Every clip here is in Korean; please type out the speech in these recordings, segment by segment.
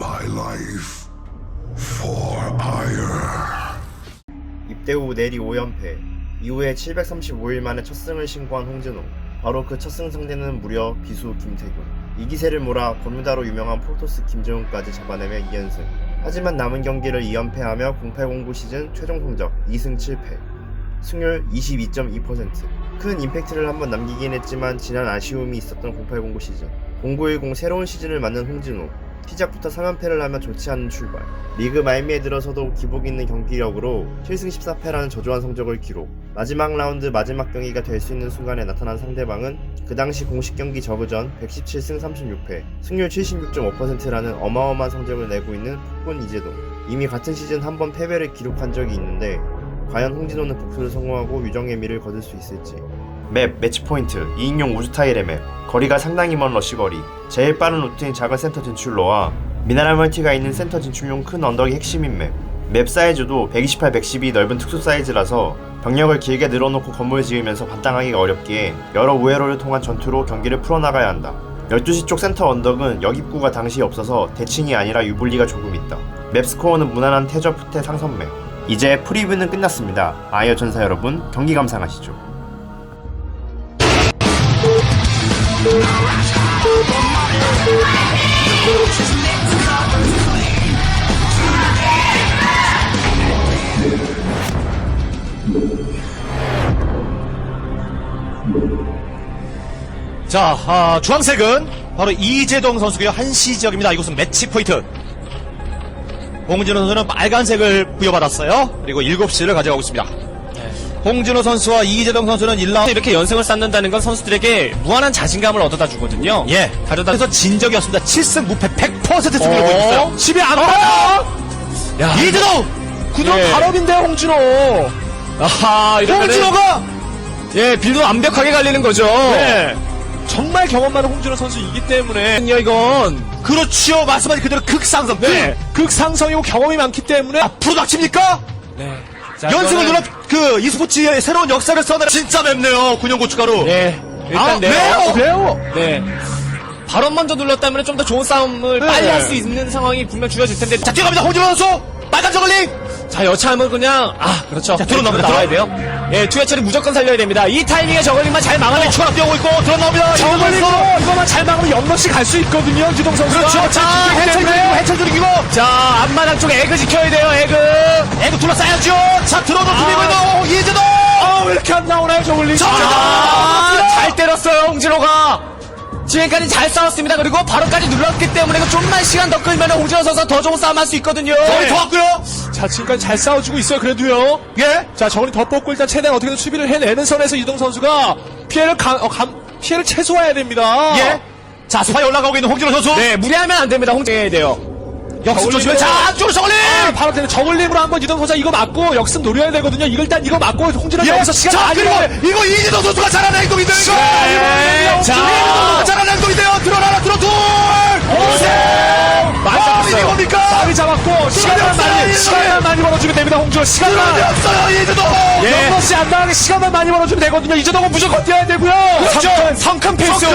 my life for ire. 입대 후 내리 5연패. 이후에 735일 만에 첫 승을 신고한 홍진호. 바로 그 첫 승 상대는 무려 비수 김태균. 이 기세를 몰아 범유다로 유명한 프로토스 김재훈까지 잡아내며 2연승. 하지만 남은 경기를 2연패하며 0809 시즌 최종 성적 2승 7패. 승률 22.2%큰 임팩트를 한번 남기긴 했지만 지난 아쉬움이 있었던 0809 시즌. 0910 새로운 시즌을 맞는 홍진호 시작부터 3연패를 하며 좋지 않은 출발. 리그 말미에 들어서도 기복 있는 경기력으로 7승 14패라는 저조한 성적을 기록. 마지막 라운드 마지막 경기가 될 수 있는 순간에 나타난 상대방은 그 당시 공식 경기 저그전 117승 36패 승률 76.5%라는 어마어마한 성적을 내고 있는 폭군 이재동. 이미 같은 시즌 한 번 패배를 기록한 적이 있는데 과연 홍진호는 복수를 성공하고 유정의 미를 거둘 수 있을지 맵, 매치 포인트, 2인용 우주 타일의 맵, 거리가 상당히 먼 러시 거리, 제일 빠른 루트인 작은 센터 진출로와 미네랄 멀티가 있는 센터 진출용 큰 언덕이 핵심인 맵. 맵 사이즈도 128, 112 넓은 특수 사이즈라서 병력을 길게 늘어놓고 건물 지으면서 반땅하기가 어렵기에 여러 우회로를 통한 전투로 경기를 풀어나가야 한다. 12시 쪽 센터 언덕은 역입구가 당시 없어서 대칭이 아니라 유불리가 조금 있다. 맵 스코어는 무난한 태저 푸테 상선 맵. 이제 프리뷰는 끝났습니다. 아이어 전사 여러분, 경기 감상하시죠. 자, 아, 주황색은 바로 이재동 선수고요. 한시 지역입니다. 이곳은 매치 포인트. 홍진호 선수는 빨간색을 부여받았어요. 그리고 7시를 가져가고 있습니다. 홍진호 선수와 이재동 선수는 1라운드 이렇게 연승을 쌓는다는 건 선수들에게 무한한 자신감을 얻어다 주거든요. 예, 가져다 그래서 진적이었습니다. 7승 무패 100% 승률을 어? 있어요. 10이 안 올라가! 야, 이재동! 구동 예. 발업인데 홍진호. 아하, 이러면은 홍진호가! 예, 빌도 완벽하게 갈리는 거죠. 네. 정말 경험 많은 홍진호 선수이기 때문에 이건 그렇지요. 말씀하신 그대로 극상승. 네. 극, 극상승이고 경험이 많기 때문에 앞으로 닥칩니까? 네. 자, 연승을 이거는- 그 e스포츠의 새로운 역사를 써내 진짜 맵네요. 군용 고춧가루. 네. 일단 아, 네요. 왜요? 왜요? 네. 발업 먼저 눌렀다면 좀 더 좋은 싸움을 네. 빨리 할 수 있는 상황이 분명 주어질 텐데. 자, 뛰어갑니다. 홍진호 선수! 빨간 저글링! 자, 여차하면 그냥, 아, 그렇죠. 자, 들어 나옵니다. 나와야 돼요. 예, 투여체를 무조건 살려야 됩니다. 이 타이밍에 저걸링만 잘 막으면 추가 뛰어오고 있고, 들어 나옵니다. 저걸링으로 이거만 잘 막으면 연너시 갈수 있거든요, 기동 선수가. 그렇죠. 자, 해철. 줄이고, 해철 줄이고. 자, 앞마당 쪽 에그 지켜야 돼요, 에그. 애도 둘러싸야죠. 자, 들어도 들리고 아. 이재동! 아, 왜 이렇게 안 나오나요, 저걸링? 저걸링! 아, 잘 때렸어요, 홍진호가. 지금까지 잘 싸웠습니다. 그리고 바로까지 눌렀기 때문에 이거 좀만 시간 더 끌면 홍진호 선수가 더 좋은 싸움 할 수 있거든요. 거의 더 왔고요. 자, 지금까지 잘 싸워주고 있어요, 그래도요. 예. 자, 저번에 더 뽑고 일단 최대한 어떻게든 수비를 해내는 선에서 이동 선수가 피해를 감, 어, 감, 피해를 최소화해야 됩니다. 예. 자, 스파이 올라가고 있는 홍진호 선수. 네, 무리하면 안 됩니다. 홍진호 해야 돼요. 역습 조심해. 자, 안쪽으로 저글링! 아, 바로 되는 저글링으로 한번 이동 선수 이거 맞고 역습 노려야 되거든요. 이거 일단 이거 맞고 홍진호 예. 여기서 시간 자, 많이 그리고. 이거 이재동 선수가 잘하는 행동인데요, 이거! 네. 자. 이재동 선수가 잘하는 행동인데요. 들어라라, 들어, 둘! 셋! 많이 아, 잡았어요. 뭡니까? 많이 잡았고 시간만 많이. 시간만 많이 벌어주면 됩니다. 홍진호 시간만. 없어요, 이재동! 예. 역시 안 나가게 시간만 많이 벌어주면 되거든요. 이재동은 무조건 뛰어야 되고요. 그렇죠. 성큰 패스.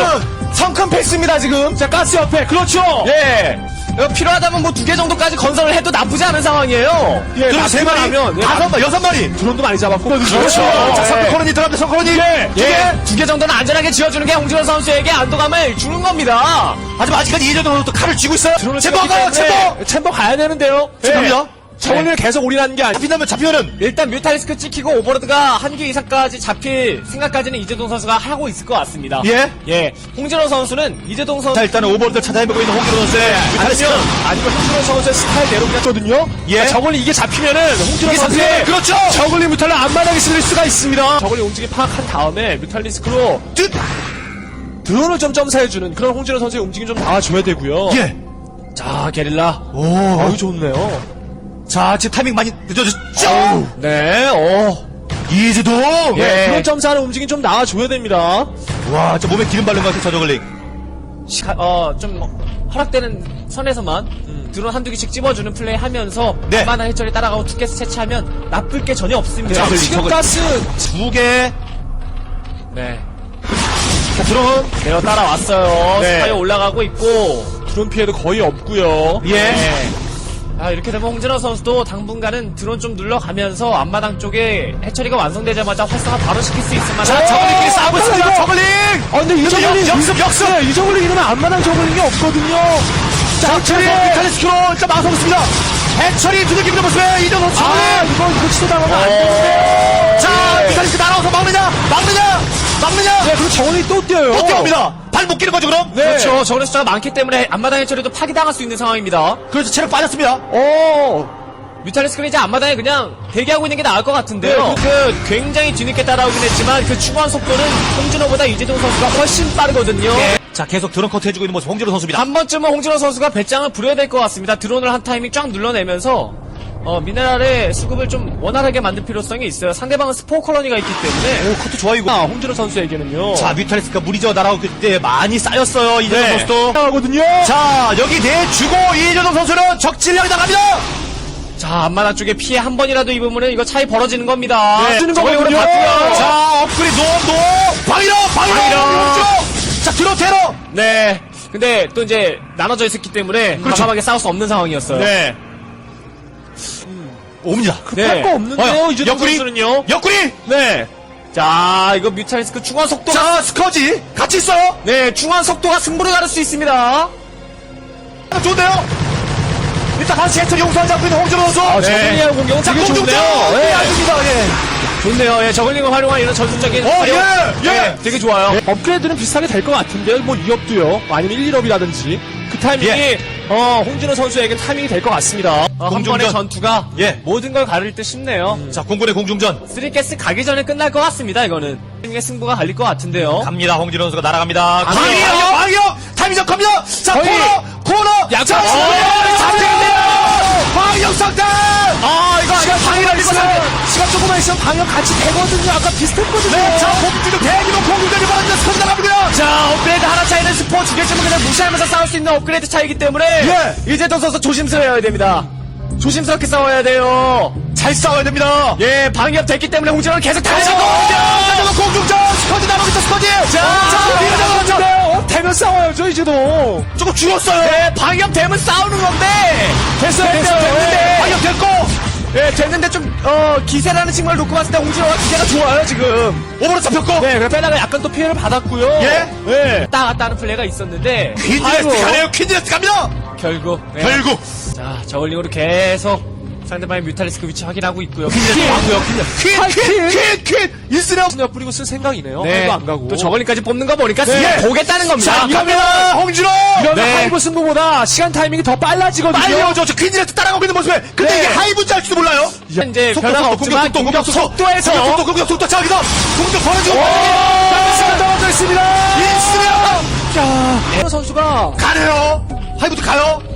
성큰 패스입니다, 지금. 자, 가스 옆에 그렇죠. 예. 이거 필요하다면 뭐 두 개 정도까지 건설을 해도 나쁘지 않은 상황이에요. 예, 그럼 세 마리, 하면 다섯 마리, 여섯 마리! 드론도 많이 잡았고 그렇죠. 자, 예. 성코론이 들어갑니다, 성코론이! 예. 예. 두개 정도는 안전하게 지어주는 게 홍진호 선수에게 안도감을 주는 겁니다. 하지만 아직까지 이재동 선수 또 칼을 쥐고 있어요. 챔버 가요, 챔버! 챔버 가야 되는데요. 예. 갑니다. 저걸링을 계속 올인하는 게 아니. 잡힌다면 잡히면은 일단 뮤탈리스크 찍히고 오버로드가 한 개 이상까지 잡힐 생각까지는 이재동 선수가 하고 있을 것 같습니다. 예. 예. 홍진호 선수는 이재동 선수 자, 일단은 오버로드 찾아해보고 있는 홍기로 선수의 아니면 아니면 홍진호 선수의 스타일대로 그냥 거든요. 예. 저걸링 이게 잡히면은 홍진호 이게 선수의 잡히면 그렇죠. 저걸링 뮤탈을 앞마당에 쓸 수가 있습니다. 저걸링 움직임 파악한 다음에 뮤탈리스크로 뜻! 드론을 좀 점사해주는 그런 홍진호 선수의 움직임 좀 나와줘야 되고요. 예. 자, 게릴라. 오. 아유 좋네요. 자, 지금 타이밍 많이 늦어졌죠? 네, 어. 이재동! 예. 드론 점사하는 움직임 좀 나와줘야 됩니다. 와, 저 몸에 기름 바른 것 같아, 저 저글링. 시가, 어, 좀 허락되는 선에서만 드론 한두 개씩 찝어주는 플레이 하면서 네. 만한 해처리 따라가고 투게스 채취하면 나쁠 게 전혀 없습니다. 저글링, 지금 저글링. 가스 두 개. 네. 자, 드론. 내어 따라왔어요. 네. 스파이어 올라가고 있고 드론 피해도 거의 없고요. 예. 네. 아, 이렇게 되면 홍진호 선수도 당분간은 드론 좀 눌러가면서 앞마당 쪽에 해처리가 완성되자마자 활성화 바로 시킬 수 있을 만한 자, 저글링끼리 싸우고 있습니다. 저글링! 아, 근데 이 역- 저글링. 역습, 역습! 네, 이 저글링 이러면 앞마당 저글링이 없거든요. 자, 최소 비탈리스크로 일단 막아서겠습니다. 해철이 두들기는 모습에 이정도 아, 저글링! 이거, 이거 치도당하면 안 되는데. 자, 비탈리스크 날아와서 막느냐! 막느냐! 막느냐! 네, 그리고 저글링이 또 뛰어요. 또 뛰어옵니다. 발 못 끼는 거죠, 그럼? 네. 그렇죠. 저글링 숫자가 많기 때문에 앞마당 해처리도 파기당할 수 있는 상황입니다. 그래서 체력 빠졌습니다. 어. 뮤탈리스크는 이제 앞마당에 그냥 대기하고 있는 게 나을 것 같은데요. 네, 그 굉장히 뒤늦게 따라오긴 했지만 그 추구한 속도는 홍진호보다 이재동 선수가 훨씬 빠르거든요. 자, 계속 드론 커트 해주고 있는 모습 홍진호 선수입니다. 한 번쯤은 홍진호 선수가 배짱을 부려야 될 것 같습니다. 드론을 한 타이밍 쫙 눌러내면서 어, 미네랄의 수급을 좀 원활하게 만들 필요성이 있어요. 상대방은 스포 콜로니가 있기 때문에 오, 커트 좋아요, 이거. 아, 홍진호 선수에게는요. 자, 뮤탈리스크가 무리져 날아오고 그때 많이 쌓였어요, 이재동 네. 선수도. 하거든요. 자, 여기 내주고 이재동 선수는 적질량이 나갑니다! 자 앞마당 쪽에 피해 한 번이라도 입으면 이거 차이 벌어지는 겁니다. 네, 쓰는. 오늘 봤고요. 자, 업그레이드, 노, 노! 방이로! 방이로! 방이로! 자, 드론 테러! 네. 근데 또 이제 나눠져 있었기 때문에 그렇죠. 과감하게 싸울 수 없는 상황이었어요. 네. 옵니다. 급할 거 없는데요, 이재동 옆구리! 선수는요. 옆구리! 네. 자 이거 뮤탈리스크 중간 속도가 자, 스커지! 같이 있어요! 네 중간 속도가 승부를 가를 수 있습니다. 좋은데요? 일단 한시 해처리 용서하지 않고 있는 홍준호 선수! 아, 저글링의 공격은 자, 되게 공중전! 좋네요. 네, 예. 알겠습니다, 예. 좋네요. 예, 저글링을 활용한 이런 전술적인 어, 활용. 예, 예. 네, 되게 좋아요. 네, 업그레이드는 비슷하게 될 것 같은데요. 뭐 2업도요. 아니면 1, 1업이라든지. 그 타이밍이 예. 어, 홍진호 선수에겐 타이밍이 될 것 같습니다. 어, 한 공중전. 번의 전투가 예. 모든 걸 가릴 듯 싶네요. 자, 공군의 공중전. 쓰리캐스 가기 전에 끝날 것 같습니다. 이거는 타이밍의 승부가 갈릴 것 같은데요. 갑니다, 홍진호 선수가 날아갑니다. 방이요! 방이요! 방이요! 타이밍 갑니다! 자, 거의 코너! 코너! 약간- 자, 어, 상대인데요! 방역 상단! 아 이거 시간. 방해를 있으면, 시간 조금만 있으면 방역 같이 되거든요. 아까 비슷했거든요. 네, 자, 공중전 대기로 벌어지는 스쿼드 나갑니다! 자 업그레이드 하나 차이는 스포 두 개쯤은 그냥 무시하면서 싸울 수 있는 업그레이드 차이기 때문에 예. 이재동 선수 조심스러워야 됩니다. 조심스럽게 싸워야 돼요. 잘 싸워야 됩니다! 예 방역 됐기 때문에 홍진호는 계속 다시 달려고 공중전! 공중전! 스쿼드 나가고 있다, 스쿼드! 자, 자, 나가죠! 어, 되면 싸워야죠, 이제도. 조금 죽었어요! 네, 방역 되면 싸우는 건데 됐어요, 됐어요. 됐는데 방역 됐고! 예, 됐는데 좀, 어, 기세라는 측면을 놓고 봤을 때 홍진호가 기세가 좋아요, 지금. 오버로 잡혔고! 네, 그래 빼다가 약간 또 피해를 받았고요. 예? 네. 왔다 갔다 하는 플레이가 있었는데, 퀸즈레스 가네요, 퀸즈레스 갑니다! 결국. 네. 결국! 자, 저글링으로 계속 상대방의 뮤탈리스크 위치 확인하고 있고요. 퀸, 하이, 퀸, 퀸, 퀸! 이스레 그냥 뿌리고 쓸 생각이네요. 네. 안 가고. 또 저글링까지 뽑는 거 보니까 네. 네. 보겠다는 겁니다. 자, 갑니다, 홍진호! 이러면 네. 하이브 승부보다 시간 타이밍이 더 빨라지거든요. 빨리 오죠. 저 퀸즈레스 따라가고 있는 모습에. 근데 네. 이게 하이브인지 알지도 몰라요. 이제 속도, 변화가 속도, 없지만 공격, 공격 속도, 속도에서 공격 속도, 공격 속도. 자, 여기서 공격 벌어지고. 시간 떨어져 있습니다. 이스레 자, 홍진호 선수가 가네요. 하이브도 가요.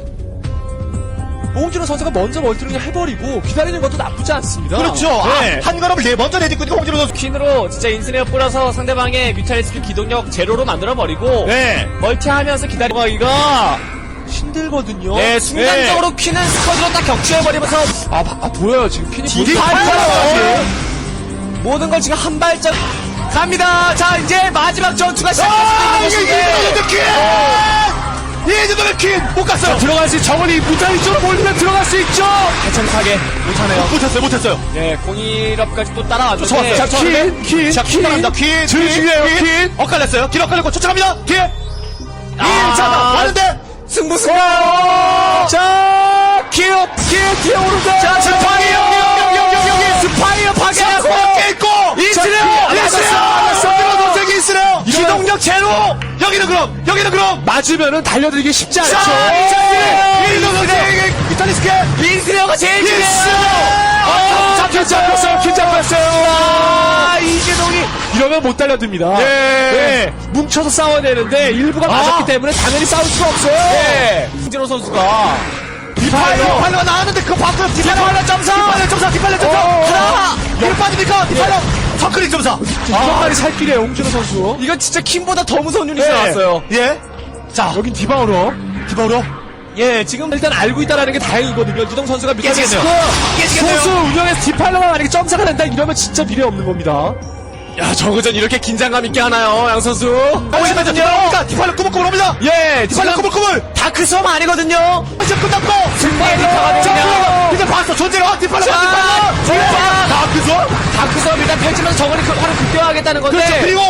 홍진호 선수가 먼저 멀티를 해버리고 기다리는 것도 나쁘지 않습니다. 그렇죠. 네. 아, 한 걸음을 내 먼저 내딛고 있는 홍진호 선수. 퀸으로 진짜 인스네어 뿌려서 상대방의 뮤탈리스크 기동력 제로로 만들어버리고 네. 멀티하면서 기다리기가 힘들거든요. 네, 순간적으로 퀸은 스쿼드로 딱 격추해버리면서 아, 바- 아, 보여요 지금 퀸이 딜이 보이죠? 빨라요. 모든 걸 지금 한 발짝 갑니다. 자, 이제 마지막 전투가 아! 이재동의 퀸! 못 갔어요. 들어갈 수 있, 정원이 무탈 쪽으로 몰리면 들어갈 수 있죠. 괜찮하게 못하네요. 못했어요, 못했어요. 예, 공일업까지 또 좋았어요. 자, 퀸, 퀸, 자, 퀸 따라갑니다. 퀸, 즐기네요, 퀸. 엇갈렸어요. 길 엇갈렸고 쫓아갑니다. 퀸. 아. 1차 왔는데. 승부 승부. 자, 기어, 기어, 기어 오른다. 자, 스파이어 여기 여기 여기 여기 스파이어 자, 파괴하고. 이스레요! 이스레요! 손들어 동생이 이스레요! 기동력 제로. 여기는 그럼, 여기는 그럼. 맞으면은 달려들기 쉽지 않죠. 이탈리스케. 이스레어가 제일 이스레요! 중요해요. 아, 퀸 잡혔어요, 퀸 잡혔어요. 아, 이재동이 이러면 못 달려듭니다. 네. 네. 뭉쳐서 싸워야 되는데 일부가 아. 맞았기 때문에 당연히 싸울 수가 없어요. 네. 홍진호 선수가 디파일러, 디파일러가 나왔는데 그거 바꿔. 디파일러 점사. 디파일러 점사, 디파일러 점사. 어. 하나. 일 빠집니까? 디파일 러. 서클릭 점사. 이번까지 살 길이에요, 홍진호 선수. 이건 진짜 킴보다 더 무서운 유닛이 네. 나왔어요. 예. 자, 여긴 디바우로. 디바우로. 예, 지금 일단 알고 있다라는 게 다행이거든요. 유동 선수가 깨지겠네요. 깨지겠네요. 소수 운영에서 디팔러가 만약에 점사가 된다 이러면 진짜 미래 없는 겁니다. 야, 저그전 이렇게 긴장감 있게 하나요, 양 선수? 오시면서 디팔로 디팔로 꾸물꾸물 옵니다. 예, 디팔로 꾸물꾸물. 다크섬 아니거든요. 이제 끝났고 승리의 리터거든요. 이제 봤어 존재가 디팔로 자, 디팔로. 자, 다크서 다크섬 일단 펼치면서 저거를 그 화를 극대화하겠다는 건데. 그렇죠. 그리고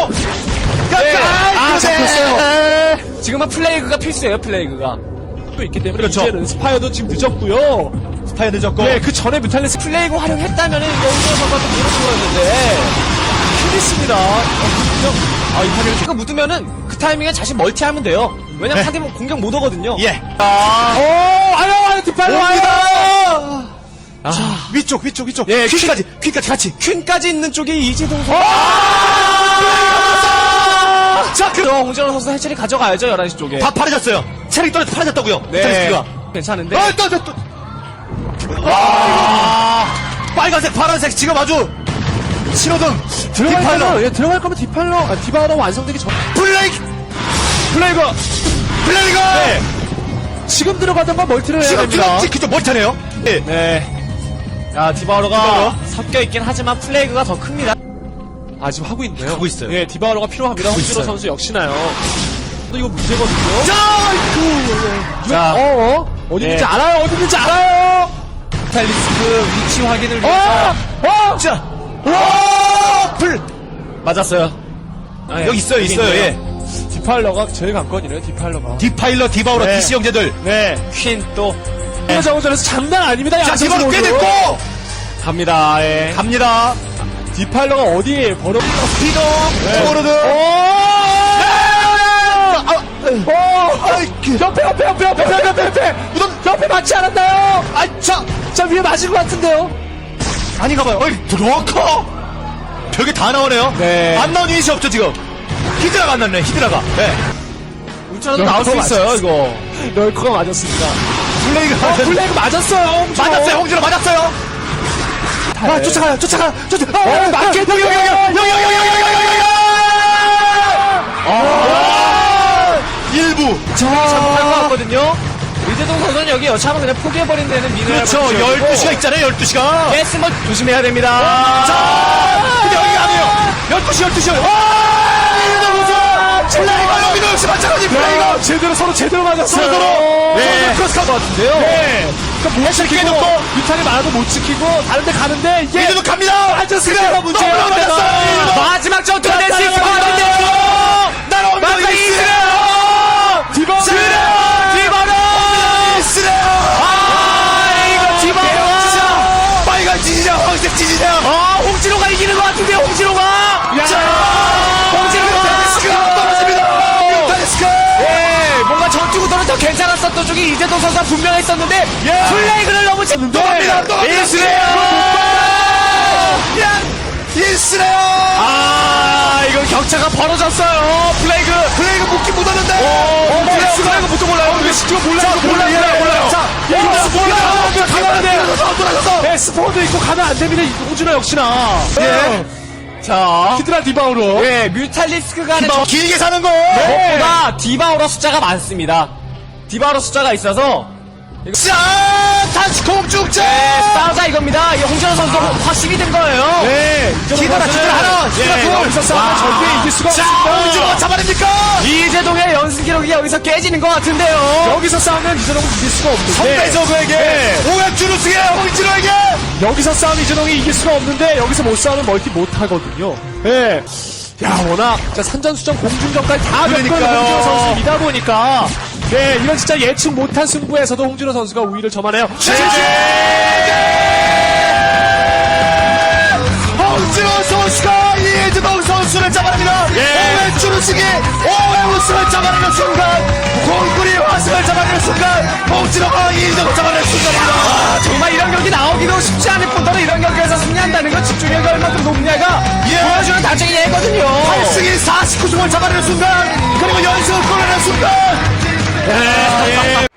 네. 아, 아, 잡혔어요. 지금은 플레이그가 필수예요, 플레이그가. 또 있기 때문에 그렇죠. 이제는 스파이어도 지금 늦었고요. 스파이어 늦었고. 네, 그 전에 뮤탈리스 플레이그 활용했다면은 홍준호 선수가 또 무릎 꿇었는데. 크리스입니다. 아, 이 타이밍을 지금 묻으면은 그 타이밍에 자신 멀티하면 돼요. 왜냐면 네. 상대방 공격 못 오거든요. 예. 오, 아유, 아유, 뒷발로 와요! 위쪽 위쪽 위쪽. 예, 퀴까지 퀴까지 같이. 퀸까지 있는 쪽이 이재동 선수. 자, 그, 그 홍준호 선수 해체를 가져가야죠, 11시 쪽에. 다 파래졌어요. 체력이 떨어져 파래졌다고요. 네. 가 괜찮은데. 아, 또, 또, 또. 아, 빨간색, 파란색, 지금 아주 신호등. 들어갈 디파일러. 거면, 예, 들어갈 거면 디팔로, 아, 디바로 완성되기 전. 블레이크, 플레이가 블레이가. 네. 지금 들어가던 건 멀티를 해야 지금, 됩니다. 지금, 지금 멀타네요. 예. 네. 야, 디바우로. 섞여 있긴 하지만 플레이그가 더 큽니다. 아, 지금 하고 있네요. 하고 있어요. 예, 디바로가 필요합니다. 홍진호 있어요. 선수 역시나요. 또 이거 문제거든요. 자, 자, 어, 어? 어디 있는지 예. 알아요, 어디 있는지 알아요! 스타일리스트 위치 확인을 어! 위해서 어! 자, 와, 불. 맞았어요. 아, 예. 여기 있어요, 있어요. 예. 디팔러가 제일 관건이네요, 디팔러가. 디파일러, 디바우로, 네. DC 형제들. 네. 퀸 또. 네. 저우전에서 장난 아닙니다, 자, 디바우로 꽤. 됐고. 갑니다, 예. 갑니다. 디팔러가 어디에 걸어? 스피더, 네. 오르드. 옆에, 옆에, 옆에, 옆에, 옆에, 옆에, 옆에! 우선 옆에 맞지 않았나요? 아, 자, 자, 위에 맞은 것 같은데요? 아닌가 봐요. 어이, 드로커! 벽에 다 나오네요. 네. 안 나온 유닛이 없죠, 지금. 히드라가 안 났네, 히드라가. 네. 울트라도 나올 수 있어요, 이거. 럴커가 맞았습니다. 블레이가 어, 블랙 맞았어요, 홍준호. 맞았어요, 홍준호 맞았어요. 아, 쫓아가요, 쫓아가요, 쫓아. 어, 맞게 여기, 여기, 여기, 여기, 여기, 여기, 여기, 여기, 여기, 여기. 아, 일부. 것 같거든요. 이재동 선수는 여기 여차하면 그냥 포기해버린 데는 미네랄 그렇죠, 12시가 있잖아요, 12시가. 가스만 조심해야 됩니다. 자, 근데 여기가 아니에요. 12시, 12시. 와! 플레이가. 야, 제대로 서로 제대로 맞았어요. 서로 서로. 네. 크로스 것 같은데요. 네. 그러니까 못 지키고. 유탄이 많아도 못 지키고 다른데 가는데 이게 이제도 갑니다. 됐어요. 맞았어요. 마지막 전투가 될 수 있을 것 따라가요. 같은데요. 날아옵니다. 마지막 이스레. 디바 디바로! 이스레. 아, 이거 디바로! 빨간 지지자, 황색 지지자. 아, 홍진호가 이기는 것 같은데요, 홍진호가! 괜찮았었던 쪽이 이재동 선수가 분명했었는데 예. 플레이그를 너무 잘 또 갑니다. 또 갑니다. 이스레요! 이스레. 아, 이거 격차가 벌어졌어요. 플레이그. 플레이가 묶기 못하는데. 어, 플레이가 플레이그 못도 몰라요. 이거 진짜 몰라요. 자, 몰라요, 몰라요, 몰라요. 자, 이거 이거 몰라요. 안 돼요. 돌아가서, 돌아가서. 네, 스포도 있고 가면 안 됩니다. 홍준호 역시나. 예. 자. 히드라 디바우로. 예, 뮤탈리스크 간의 더 길게 사는 거. 무엇보다 디바우러 숫자가 많습니다. 디바우러 숫자가 있어서 자, 다시 공중제. 네, 싸우자 이겁니다. 이 홍진호 선수 확실히 된 거예요. 네. 히드라, 히드라 하나. 예, 둘. 여기서 싸우면 와. 절대 이길 수가 자, 없습니다. 홍준호가 잡아냅니까? 이재동의 연승 기록이 여기서 깨지는 것 같은데요. 여기서 싸우면 이재동은 이길 수가 없는데. 선배저그에게 오백주루스에 홍진호에게 여기서 싸우면 이재동이 이길 수가 없는데 여기서 못 싸우면 멀티 못 하거든요. 예. 야 워낙 진짜 산전수전 공중전까지 다 겪은. 홍진호 선수이다 보니까 네 이런 진짜 예측 못한 승부에서도 홍진호 선수가 우위를 점하네요. 홍진호 선수가 이재동 선수를 잡아냅니다. 오백주루스기 오백 우승을 잡아내는 순간 공구리 화승을 잡아내는 순간 홍진호가 이재동 잡아내는 순간입니다. 아, 정말 이런 경기 나오기도 쉽지 않을 뿐더러 이런 경기에서 승리한다는 건 집중력이 얼마큼 높냐가 예. 보여주는 단적인 예거든요. 8승이 49승을 잡아내는 순간 그리고 연승을 끌어내는 순간 やった!